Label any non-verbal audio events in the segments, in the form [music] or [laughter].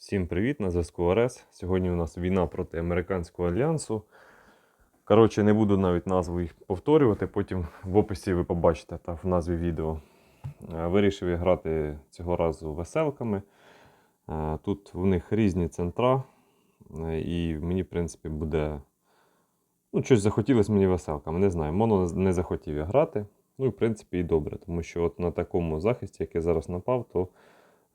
Всім привіт, на зв'язку ОРЕС. Сьогодні у нас війна проти Американського альянсу. Коротше, не буду навіть назву їх повторювати, потім в описі ви побачите та в назві відео. Е, Вирішив я грати цього разу веселками. Е, Тут в них різні центра, е, і мені, в принципі, буде. Ну, щось захотілося мені веселками. Не знаю, моно не захотів я грати. Ну і в принципі і добре, тому що от на такому захисті, який зараз напав, то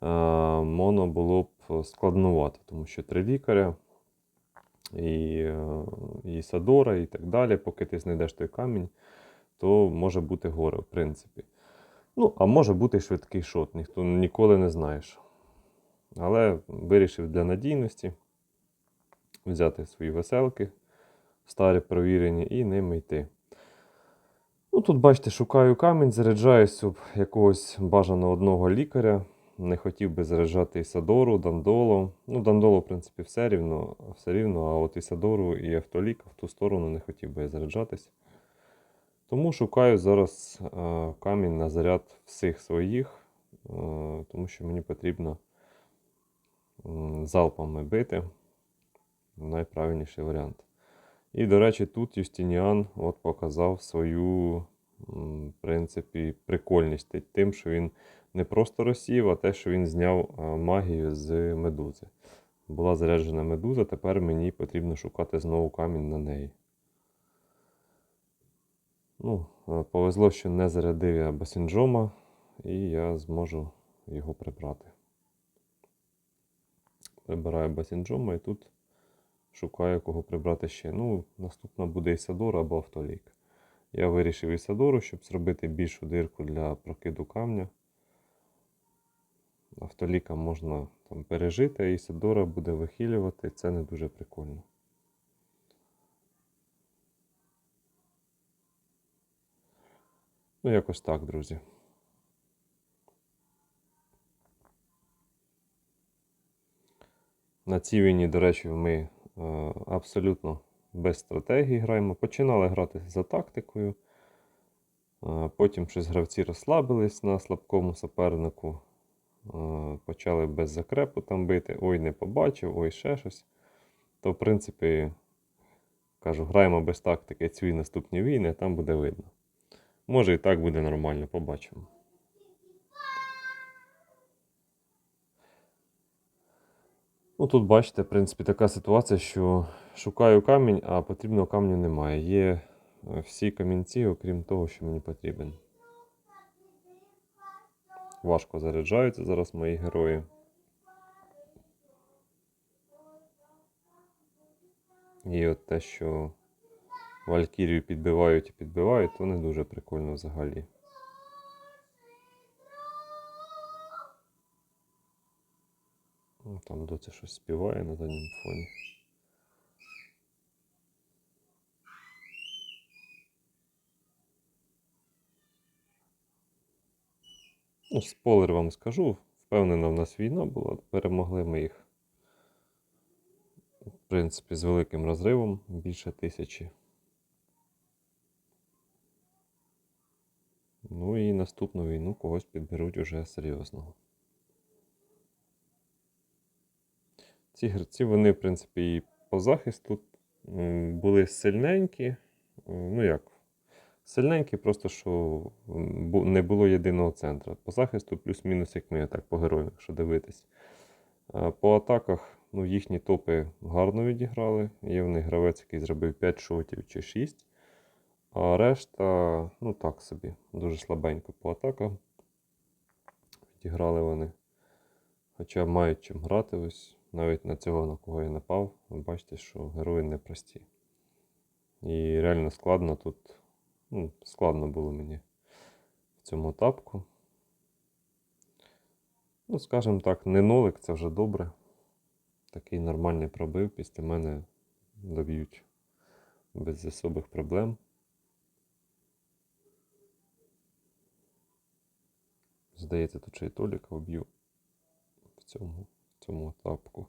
моно було б складнувато, тому що три лікаря і, е, і Садора, і так далі. Поки ти знайдеш той камінь, то може бути горе, в принципі. Ну, а може бути швидкий шот, ніхто ніколи не знаєш. Але вирішив для надійності взяти свої веселки, старі провірені, і ними йти. Ну, тут, бачите, шукаю камінь, заряджаюсь об якогось бажано одного лікаря. Не хотів би заряджати Ісадору, Дандоло. Ну, Дандоло, в принципі, все рівно, все рівно, а от Ісадору і Автоліка в ту сторону не хотів би заряджатись. Тому шукаю зараз е, камінь на заряд всіх своїх, е, тому що мені потрібно м, залпами бити. Найправильніший варіант. І, до речі, тут Юстиніан от показав свою в принципі, прикольність тим, що він не просто розсів, а те, що він зняв магію з медузи. Була заряджена медуза, тепер мені потрібно шукати знову камінь на неї. Ну, е, повезло, що не зарядив я басінджома, і я зможу його прибрати. Прибираю басінджома і тут шукаю, кого прибрати ще. Ну, наступна буде Ісадора або Автолік. Я вирішив Ісадору, щоб зробити більшу дирку для прокиду камня. Автоліка можна там пережити, а Ісадора буде вихилювати. Це не дуже прикольно. Ну, якось так, друзі. На цій війні, до речі, ми е, абсолютно без стратегії граємо. Починали грати за тактикою. Потім щось гравці розслабились на слабкому супернику. Е, Почали без закрепу там бити. Ой, не побачив, ой, ще щось. То, в принципі, кажу, граємо без тактики ці наступні війни, там буде видно. Може і так буде нормально, побачимо. Ну, тут бачите, в принципі, така ситуація, що шукаю камінь, а потрібного камню немає. Є е, всі камінці, окрім того, що мені потрібен. Важко заряджаються зараз мої герої. І от те, що Валькірію підбивають і підбивають, то не дуже прикольно взагалі. Ну, Там доця щось співає на задньому фоні. Ну, спойлер вам скажу. Впевнена, в нас війна була. Перемогли ми їх. В принципі, з великим розривом більше тисячі. Ну і наступну війну когось підберуть уже серйозного. Ці гравці, вони, в принципі, і по захисту були сильненькі. Ну як? Сильненькі, просто що не було єдиного центра. По захисту плюс-мінус, як ми, так по героям, якщо дивитись. По атаках ну, їхні топи гарно відіграли. Є в них гравець, який зробив 5 шотів чи 6. А решта, ну так собі, дуже слабенько по атакам. Відіграли вони. Хоча мають чим грати, ось навіть на цього, на кого я напав, ви бачите, що герої непрості. І реально складно тут. Ну, складно було мені в цьому тапку. Ну, скажімо так, не нолик, це вже добре. Такий нормальний пробив, після мене доб'ють без особих проблем. Здається, тут ще й Толіка вб'ю в цьому, в цьому тапку.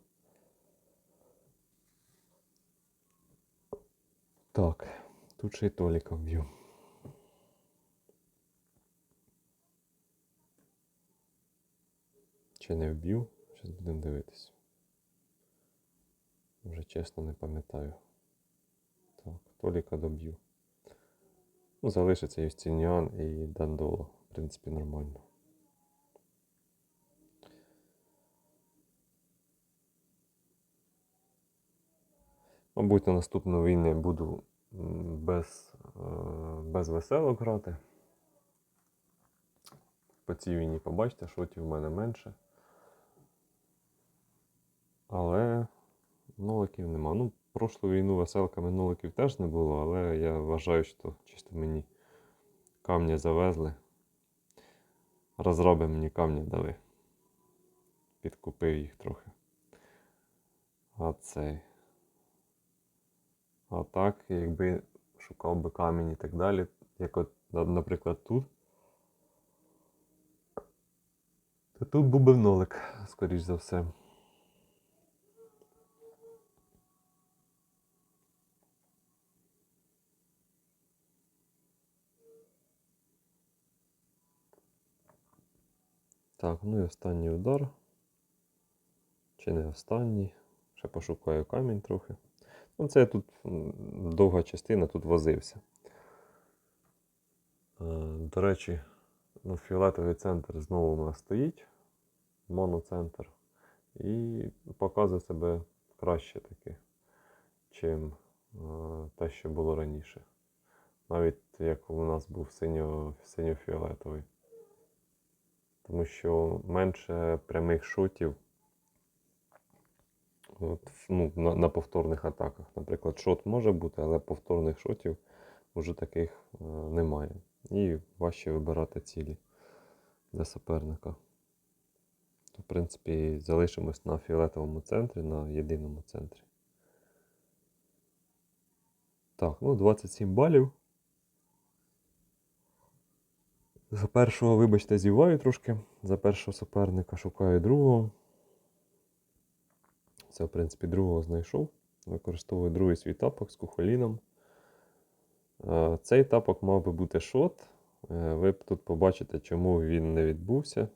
Так, тут ще й Толіка вб'ю. Чи не вб'ю? Зараз будемо дивитись. Вже чесно не пам'ятаю. Так, Толіка доб'ю. Ну, залишиться Юстиніан і Дандоло. В принципі, нормально. Мабуть, на наступну війни буду без, е, без веселок грати. По цій війні побачите, шотів в мене менше. Але ноликів нема. Ну, прошлу війну веселками ноликів теж не було, але я вважаю, що чисто мені камні завезли. Розроби мені камні дали. Підкупив їх трохи. А цей. А так, якби шукав би камінь і так далі, як от, наприклад, тут. То тут був би нолик, скоріш за все. Так, ну і останній удар. Чи не останній. Ще пошукаю камінь трохи. Ну, це я тут довга частина, тут возився. Е, До речі, ну, фіолетовий центр знову у нас стоїть. Моноцентр. І показує себе краще таки, чим е, те, що було раніше. Навіть як у нас був синьо-фіолетовий. Тому що менше прямих шотів от, ну, на, на повторних атаках. Наприклад, шот може бути, але повторних шотів вже таких е, немає. І важче вибирати цілі для суперника. В принципі, залишимось на фіолетовому центрі, на єдиному центрі. Так, ну 27 балів. За першого, вибачте, зіваю трошки. За першого суперника шукаю другого. Це, в принципі, другого знайшов. Використовую другий свій тапок з кухоліном. Е, Цей тапок мав би бути шот. Е, Ви тут побачите, чому він не відбувся.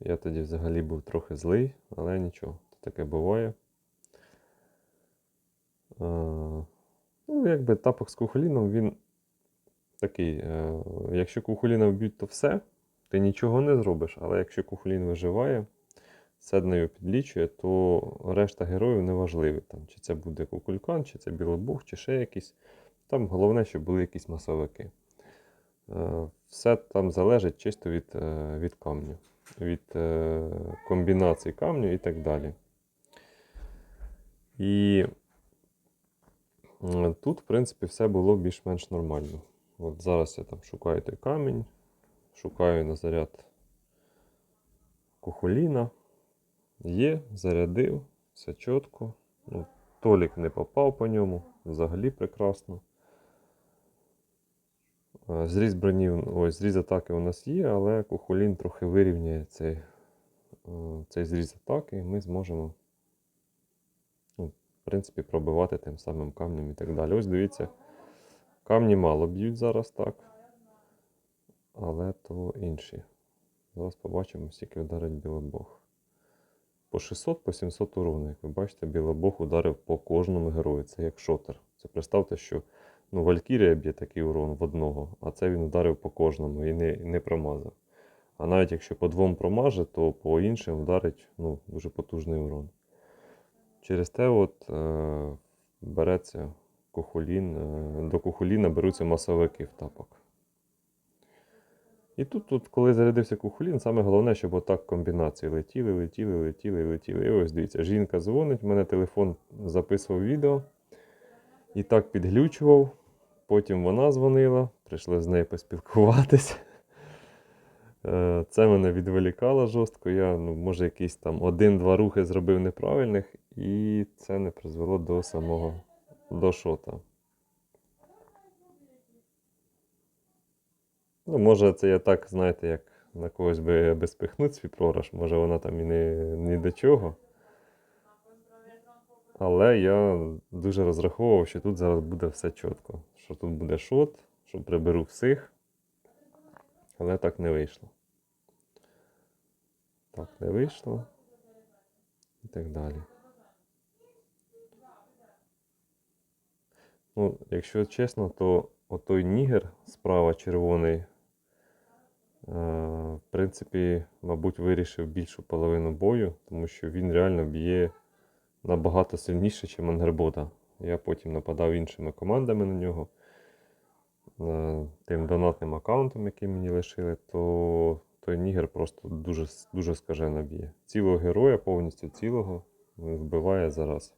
Я тоді взагалі був трохи злий, але нічого, таке буває. Е, Ну, якби тапок з кухоліном, він такий. е, Якщо кухоліна вб'ють, то все, ти нічого не зробиш. Але якщо кухолін виживає, седнею підлічує, то решта героїв не важливі. Там, чи це буде кукулькан, чи це білобух, чи ще якийсь. Там головне, щоб були якісь масовики. Е, Все там залежить чисто від, е, від камню, від комбінації камню і так далі. І тут, в принципі, все було більш-менш нормально. От зараз я там шукаю той камінь, шукаю на заряд кухоліна. Є, зарядив, все чітко. Ну, Толік не попав по ньому, взагалі прекрасно. Е, Зріз броні, ой, зріз атаки у нас є, але кухолін трохи вирівняє цей, е, цей зріз атаки, і ми зможемо, ну, в принципі, пробивати тим самим камнем і так далі. Ось дивіться, камні мало б'ють зараз так. Але то інші. Зараз побачимо, скільки вдарить білобог. По 600, по 700 урону. Як ви бачите, білобог ударив по кожному герою. Це як шотер. Це представте, що ну, Валькірія б'є такий урон в одного, а це він ударив по кожному і не, не промазав. А навіть якщо по двом промаже, то по іншим вдарить ну, дуже потужний урон. Через те от, е, береться кухолін, е, до кухоліна беруться масовики в тапок. І тут, тут, коли зарядився кухолін, саме головне, щоб отак комбінації летіли, летіли, летіли, летіли. І ось дивіться, жінка дзвонить, в мене телефон записував відео. І так підглючував. Потім вона дзвонила, прийшли з нею поспілкуватися. Е, Це мене відволікало жорстко. Я, ну, може, якісь там один-два рухи зробив неправильних, і це не призвело до самого до шота. Ну, може, це я так, знаєте, як на когось би аби спихнуть свій програш, може вона там і не ні до чого. Але я дуже розраховував, що тут зараз буде все чітко. Що тут буде шот, що приберу всіх. Але так не вийшло. Так не вийшло. І так далі. Ну, якщо чесно, то отой нігер справа червоний, е, в принципі, мабуть, вирішив більшу половину бою, тому що він реально б'є набагато сильніше, ніж Ангербота. Я потім нападав іншими командами на нього. е, Тим донатним аккаунтом, який мені лишили, то той нігер просто дуже, дуже скажено б'є. Цілого героя, повністю цілого, вбиває зараз.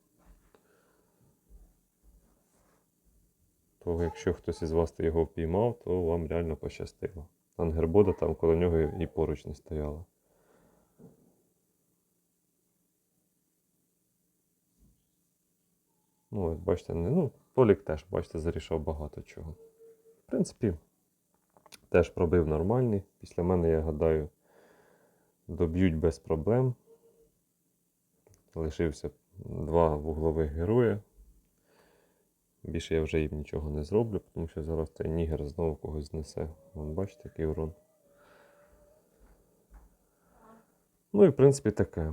То якщо хтось із вас його впіймав, то вам реально пощастило. Ангербода там коло нього і поруч не стояла. Ну, бачите, ну, Толік теж, бачите, зарішав багато чого. В принципі, теж пробив нормальний. Після мене, я гадаю, доб'ють без проблем. Лишився два вуглових героя. Більше я вже їм нічого не зроблю, тому що зараз цей нігер знову когось знесе. Вон, бачите, який урон. Ну і в принципі таке.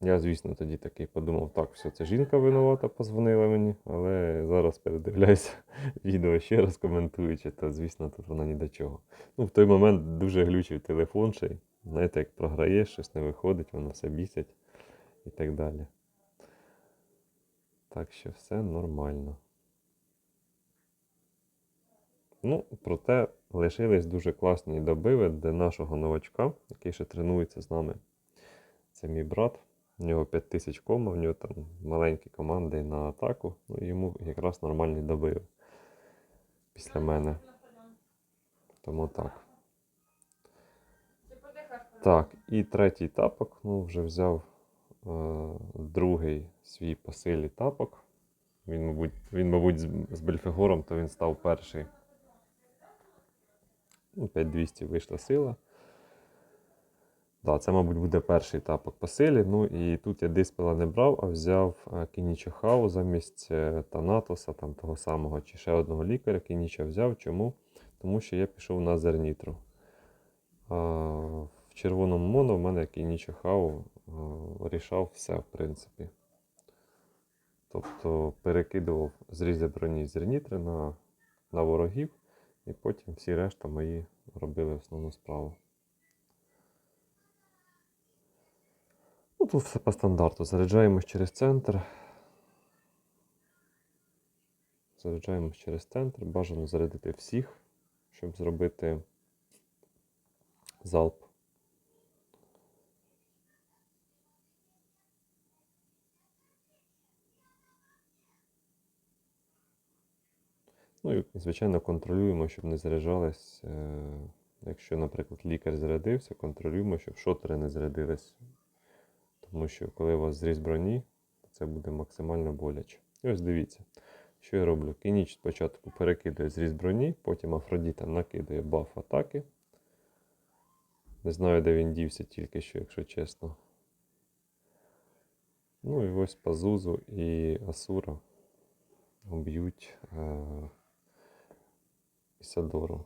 Я, звісно, тоді такий подумав, так, все, це жінка винувата, позвонила мені, але зараз передивляюся [laughs] відео ще раз коментуючи, то звісно, тут вона ні до чого. Ну, в той момент дуже глючив телефон ще знаєте, як програєш, щось не виходить, воно все бісять і так далі. Так що все нормально. Ну, проте лишились дуже класні добиви для нашого новачка, який ще тренується з нами. Це мій брат. У нього 5000 кома, у нього там маленькі команди на атаку. Ну, йому якраз нормальний добив після мене. Тому так. Так, і третій тапок. Ну, вже взяв другий свій по силі тапок. Він, мабуть, він, мабуть, з, Бельфегором, то він став перший. Ну, 5200 вийшла сила. Да, це, мабуть, буде перший тапок по силі. Ну і тут я диспела не брав, а взяв е, Кінічо Хау замість е, Танатоса, там того самого, чи ще одного лікаря. Кініча взяв. Чому? Тому що я пішов на Зернітру. В червоному моно в мене Кінічо Хау е, рішав все, в принципі. Тобто перекидував з Зернітри на, на ворогів, і потім всі решта мої робили основну справу. Ну, тут все по стандарту. Заряджаємось через центр. Заряджаємось через центр. Бажано зарядити всіх, щоб зробити залп. Ну і, звичайно, контролюємо, щоб не заряджались. е, Якщо, наприклад, лікар зарядився, контролюємо, щоб шотери не зарядились. Тому що коли у вас зріз броні, це буде максимально боляче. І ось дивіться, що я роблю. Кініч спочатку перекидує зріз броні, потім Афродіта накидує баф атаки. Не знаю, де він дівся тільки що, якщо чесно. Ну і ось Пазузу і Асура б'ють е- Ісадору.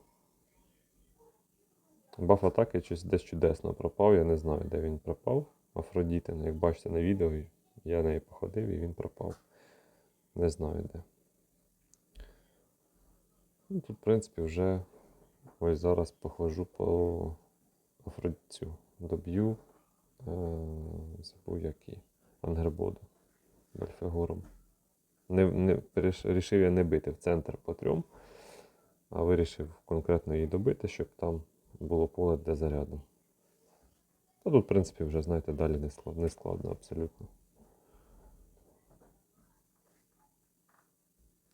Баф атаки щось десь чудесно пропав, я не знаю, де він пропав. Афродіти, ну, як бачите на відео, я неї походив і він пропав. Не знаю де. Ну, тут, в принципі, вже ось зараз походжу по Афродітцю. Доб'ю. Е- забув який. Ангербоду. Бельфегором. Не, не, рішив я не бити в центр по трьом, а вирішив конкретно її добити, щоб там було поле для заряду. Та тут, в принципі, вже, знаєте, далі не складно, не складно абсолютно.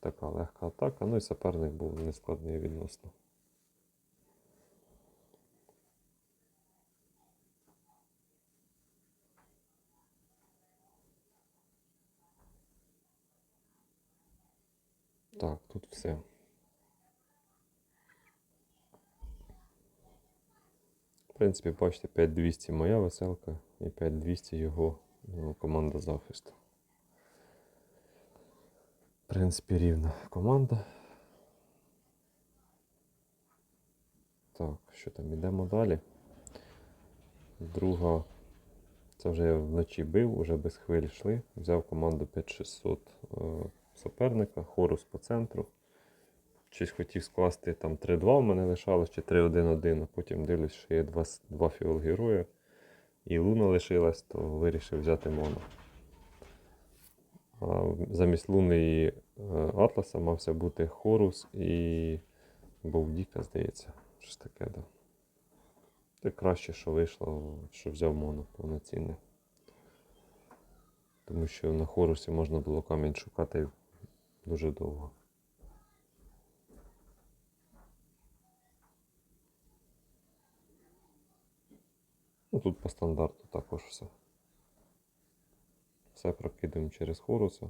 Така легка атака, ну і суперник був нескладний відносно. Так, тут все. В принципі, бачите, 5200 моя веселка і 5200 його ну, команда захисту. В принципі, рівна команда. Так, що там, ідемо далі. Друга. Це вже я вночі бив, уже без хвиль йшли. Взяв команду 5600 е, суперника, хорус по центру. Щось хотів скласти там 3-2 в мене лишалось, чи 3-1-1, а потім дивлюсь, що є два, два фіол-героя. І Луна лишилась, то вирішив взяти моно. А замість Луни і е, Атласа мався бути Хорус і Бовдіка, здається. Щось таке, да. Це краще, що вийшло, що взяв моно повноцінне. Тому що на Хорусі можна було камінь шукати дуже довго. Ну, тут по стандарту також все. Все прокидаємо через Хоруса.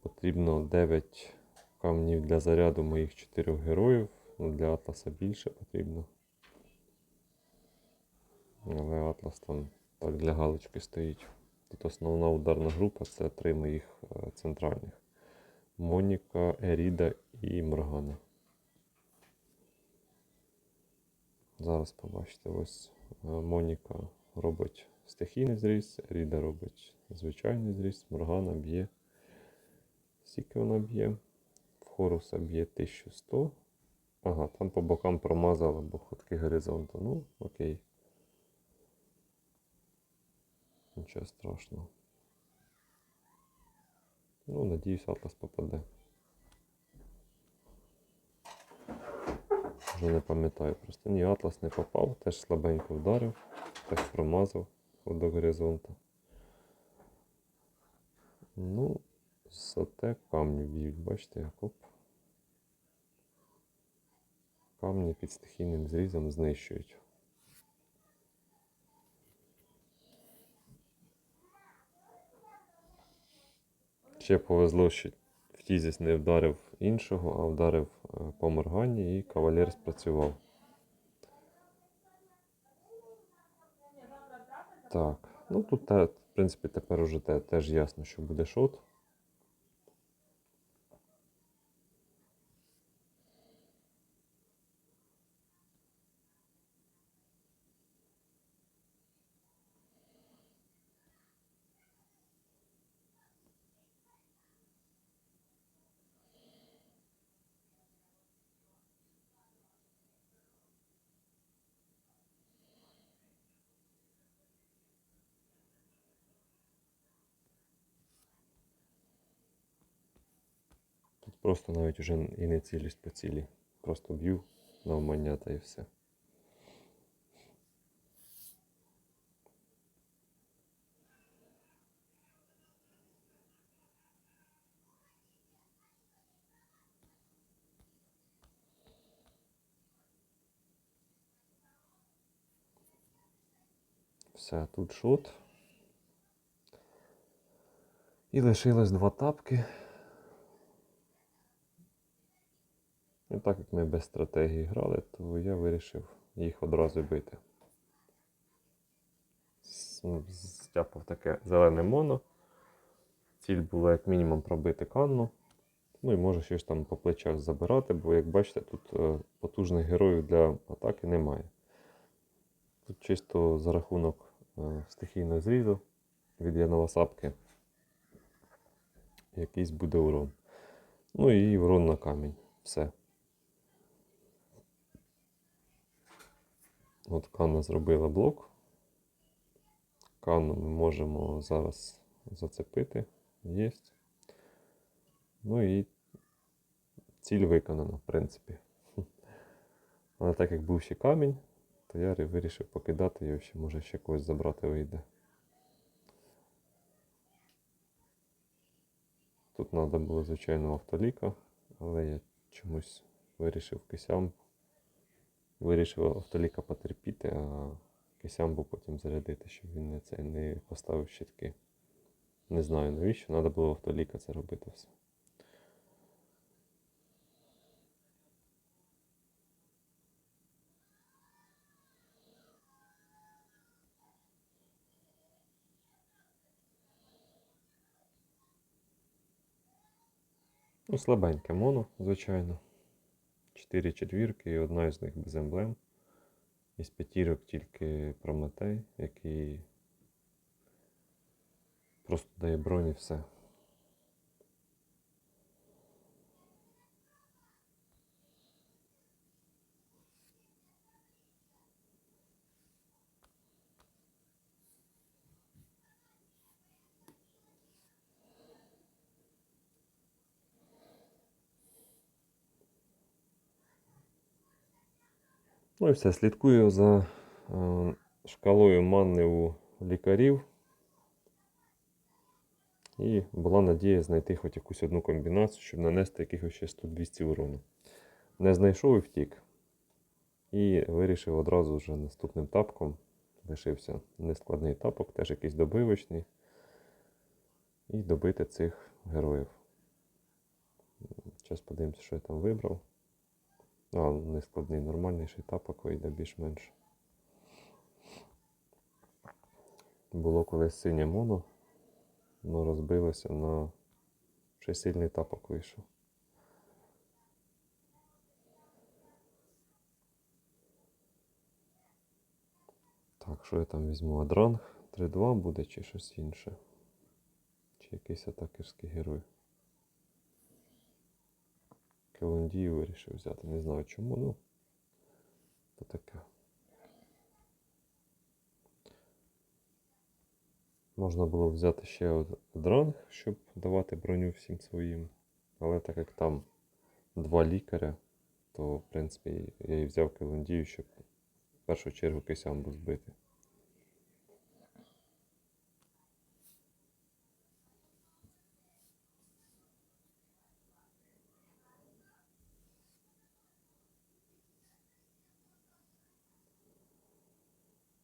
Потрібно 9 камнів для заряду моїх 4 героїв. Ну, для Атласа більше потрібно. Але Атлас там так для галочки стоїть. Тут основна ударна група це три моїх е, центральних: Моніка, Еріда і Моргана. Зараз побачите, ось е, Моніка робить стихійний зріст, Еріда робить звичайний зріст, Моргана б'є. Скільки вона б'є? В Хоруса б'є 1100. Ага, там по бокам промазала, бо ходки горизонту. Ну, окей. Нічого страшного. Ну, надіюсь, Атлас попаде. Вже не пам'ятаю просто. Ні, Атлас не попав, теж слабенько вдарив, теж промазав до горизонту. Ну, зате камні б'ють, бачите, як оп. Камні під стихійним зрізом знищують. Ще повезло, що Фтізіс не вдарив іншого, а вдарив по Моргані і кавалер спрацював. Так, ну тут, в принципі, тепер уже теж ясно, що буде шот. Тут просто навіть уже і не цілість по цілі. Просто б'ю навмання та і все. Все, тут шот. І лишилось два тапки. І так як ми без стратегії грали, то я вирішив їх одразу бити. С- ну, Стяпав таке зелене моно. Ціль була як мінімум пробити канну. Ну і може щось там по плечах забирати, бо як бачите, тут е, потужних героїв для атаки немає. Тут чисто за рахунок е, стихійного зрізу від Яновасапки якийсь буде урон. Ну і урон на камінь. Все. От Канна зробила блок. Канну ми можемо зараз зацепити. Єсть. Ну і ціль виконана, в принципі. [laughs] Але так як був ще камінь, то я вирішив покидати його, ще може ще когось забрати вийде. Тут треба було, звичайно, автоліка, але я чомусь вирішив кисям. Вирішив автоліка потерпіти, а кисямбу потім зарядити, щоб він не, це, не поставив щитки. Не знаю навіщо, треба було автоліка це робити все. Ну, слабеньке моно, звичайно. 4 четвірки і одна із них без емблем. Із п'ятірок тільки Прометей, який просто дає броні все. Ну і все, слідкую за е, шкалою манни у лікарів. І була надія знайти хоч якусь одну комбінацію, щоб нанести якихось ще 100-200 урону. Не знайшов і втік. І вирішив одразу вже наступним тапком. Лишився нескладний тапок, теж якийсь добивочний. І добити цих героїв. Зараз подивимося, що я там вибрав. А, нескладний, нормальний ще тапок вийде більш-менш. Було колись синє моно, але розбилося на ще сильний тапок вийшов. Так, що я там візьму? Адранг 3-2 буде чи щось інше? Чи якийсь атакерський герой? Келондію вирішив взяти. Не знаю чому, ну. То таке. Можна було взяти ще дранг, щоб давати броню всім своїм. Але так як там два лікаря, то в принципі я і взяв Келондію, щоб в першу чергу кисямбу збити.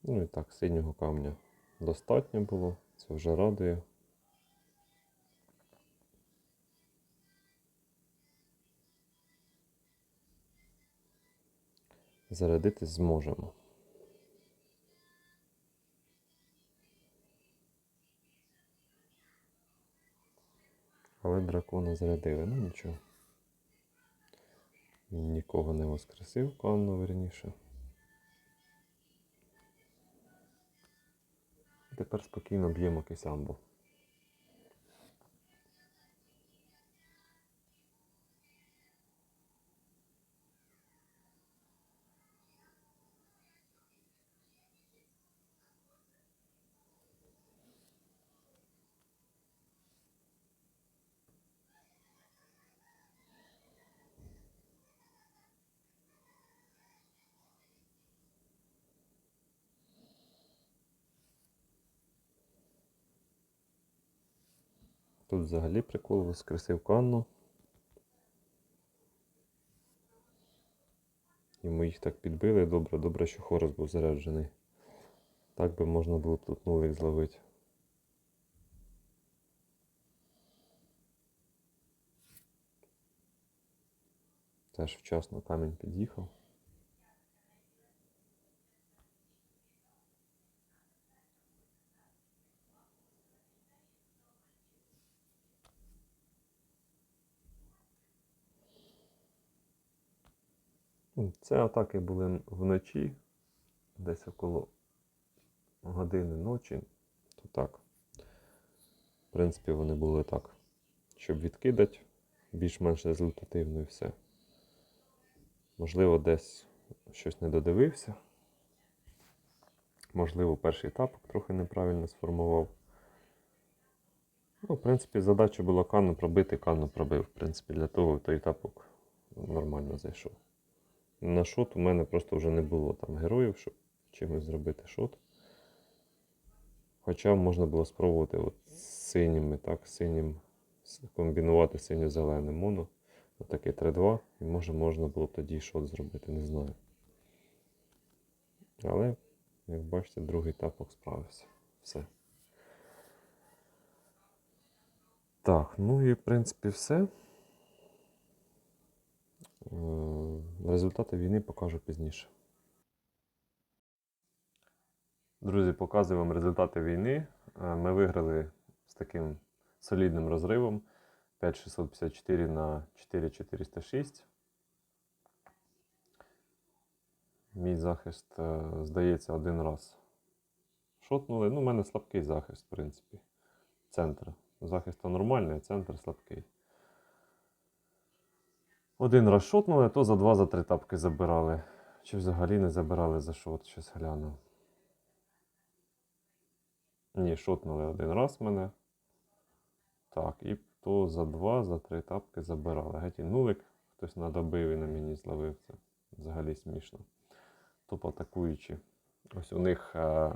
Ну і так, синього камня достатньо було, це вже радує. Зарядитись зможемо. Але дракона зарядили, ну нічого. Нікого не воскресив, Канну верніше. Тепер спокійно б'ємо кисямбу. Тут взагалі прикол воскресив Канну. І ми їх так підбили добре, добре, що Хорос був заряджений. Так би можна було б тут нулик зловити. Теж вчасно камінь під'їхав. Ну, Це атаки були вночі, десь около години ночі. То так. В принципі, вони були так, щоб відкидати більш-менш результативно і все. Можливо, десь щось не додивився. Можливо, перший тапок трохи неправильно сформував. Ну, в принципі, задача була кану пробити, кану пробив. В принципі, для того той тапок нормально зайшов. На шот у мене просто вже не було там героїв, щоб чимось зробити шот. Хоча можна було спробувати от синіми, так, синім комбінувати синьо-зеленим моно. Отакий 3-2. І може можна було б тоді шот зробити, не знаю. Але, як бачите, другий тапок справився. Все. Так, ну і в принципі все. Е, Результати війни покажу пізніше. Друзі, показую вам результати війни. Е, Ми виграли з таким солідним розривом 5654 на 4406. Мій захист, е, здається, один раз шотнули. Ну, у мене слабкий захист, в принципі. центр. Захист нормальний, а центр слабкий. Один раз шотнули, то за два, за три тапки забирали. Чи взагалі не забирали за шот, щось гляну. Ні, шотнули один раз мене. Так, і то за два, за три тапки забирали. Геть і нулик хтось надобив і на мені зловив це. Взагалі смішно. Топ атакуючи. Ось у них е,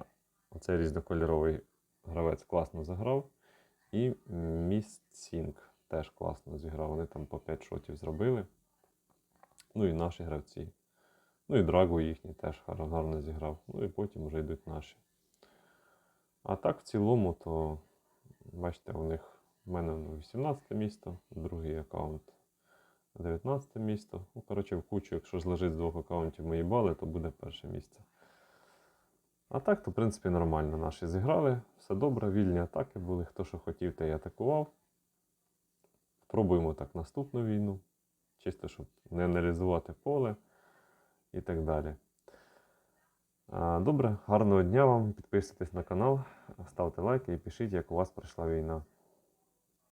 оцей різнокольоровий гравець класно заграв. І Містсінг теж класно зіграв. Вони там по 5 шотів зробили. Ну і наші гравці. Ну і Драго їхній теж гарно, зіграв. Ну і потім вже йдуть наші. А так в цілому, то бачите, у них в мене ну, 18 місто, другий аккаунт 19 місто. Ну, коротше, в кучу, якщо зложити з двох аккаунтів мої бали, то буде перше місце. А так, то, в принципі, нормально наші зіграли. Все добре, вільні атаки були. Хто що хотів, те й атакував. Спробуємо так наступну війну. Чисто, щоб не аналізувати поле і так далі. Добре, гарного дня вам. Підписуйтесь на канал, ставте лайки і пишіть, як у вас пройшла війна.